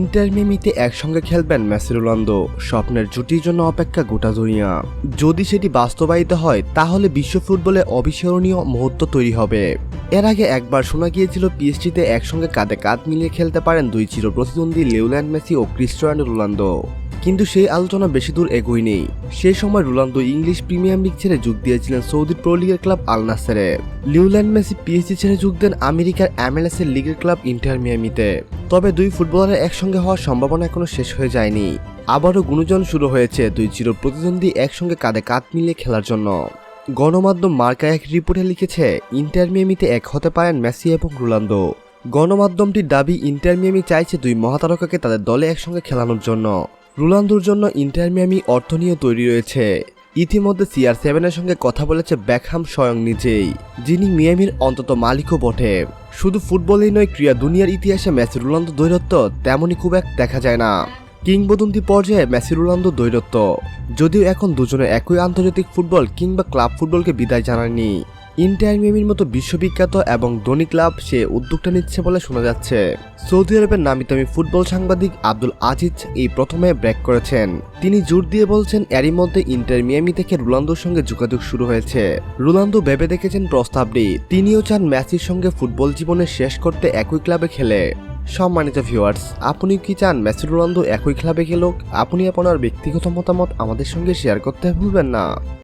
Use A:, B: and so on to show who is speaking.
A: Inter মিয়ামিতে একসঙ্গে খেলবেন Messi Ronaldo. স্বপ্নের জুটির জন্য অপেক্ষা গোটা দুনিয়া। যদি সেটি বাস্তবায়িত হয়, তাহলে বিশ্ব ফুটবলে অবিস্মরণীয় মুহূর্ত তৈরি হবে। এর আগে একবার শোনা গিয়েছিল পিএসজিতে একসঙ্গে কাঁধে কাঁধ মিলিয়ে খেলতে পারেন দুই চির প্রতিদ্বন্দ্বী লিওল্যান্ড মেসি ও ক্রিস্টিয়ানো রোনালদো। কিন্তু সেই আলোচনা বেশি দূর এগোয়নি। সেই সময় রোনালদো ইংলিশ প্রিমিয়ার লিগ ছেড়ে যোগ দিয়েছিলেন সৌদি প্রো লিগের ক্লাব আল নাসেরে। লিওল্যান্ড মেসি পিএসজি ছেড়ে যোগ দেন আমেরিকার এমএলএস এর লিগের ক্লাব ইন্টার মিয়ামিতে। তবে দুই ফুটবলারের একসঙ্গে হওয়ার সম্ভাবনা এখনও শেষ হয়ে যায়নি। আবারও গুণজন শুরু হয়েছে দুই চির প্রতিদ্বন্দ্বী একসঙ্গে কাঁধে কাঁধ মিলিয়ে খেলার জন্য। গণমাধ্যম মার্কা এক রিপোর্টে লিখেছে, ইন্টার মিয়ামিতে এক হতে পারেন মেসি এবং রোনালদো। গণমাধ্যমটির দাবি, ইন্টার মিয়ামি চাইছে দুই মহাতারকাকে তাদের দলে একসঙ্গে খেলানোর জন্য। রোনালদোর জন্য ইন্টার মিয়ামি অর্থ নিয়ে তৈরি রয়েছে। ইতিমধ্যে সিআর সেভেনের সঙ্গে কথা বলেছে ব্যাকহাম স্বয়ং নিজেই, যিনি মিয়ামির অন্তত মালিকও বটে। শুধু ফুটবলেই নয়, ক্রীড়া দুনিয়ার ইতিহাসে মেসি রোনালদো দৈরত্ব তেমনই খুব এক দেখা যায় না। কিংবদন্তি পর্যায়ে মেসি রোনালদো দৈরত্ব, যদিও এখন দুজনে একই আন্তর্জাতিক ফুটবল কিংবা ক্লাব ফুটবলকে বিদায় জানায়নি ইন্টার মিয়ামির মতো বিশ্ববিখ্যাত এবং ধনী ক্লাব সে উদ্যোগটা নিচ্ছে বলে শোনা যাচ্ছে। সৌদি আরবের নামি দামি ফুটবল সাংবাদিক আব্দুল আজিজ এই প্রথমে ব্রেক করেছেন। তিনি জোর দিয়ে বলছেন, এরই মধ্যে ইন্টার মিয়ামি থেকে রোনালদোর সঙ্গে যোগাযোগ শুরু হয়েছে। রোনালদো ভেবে দেখেছেন প্রস্তাবটি। তিনিও চান মেসির সঙ্গে ফুটবল জীবনে শেষ করতে একই ক্লাবে খেলে। সম্মানিত ভিউয়ার্স, আপনি কি চান মেসি রোনালদো একই ক্লাবে খেলুক? আপনি আপনার ব্যক্তিগত মতামত আমাদের সঙ্গে শেয়ার করতে ভুলবেন না।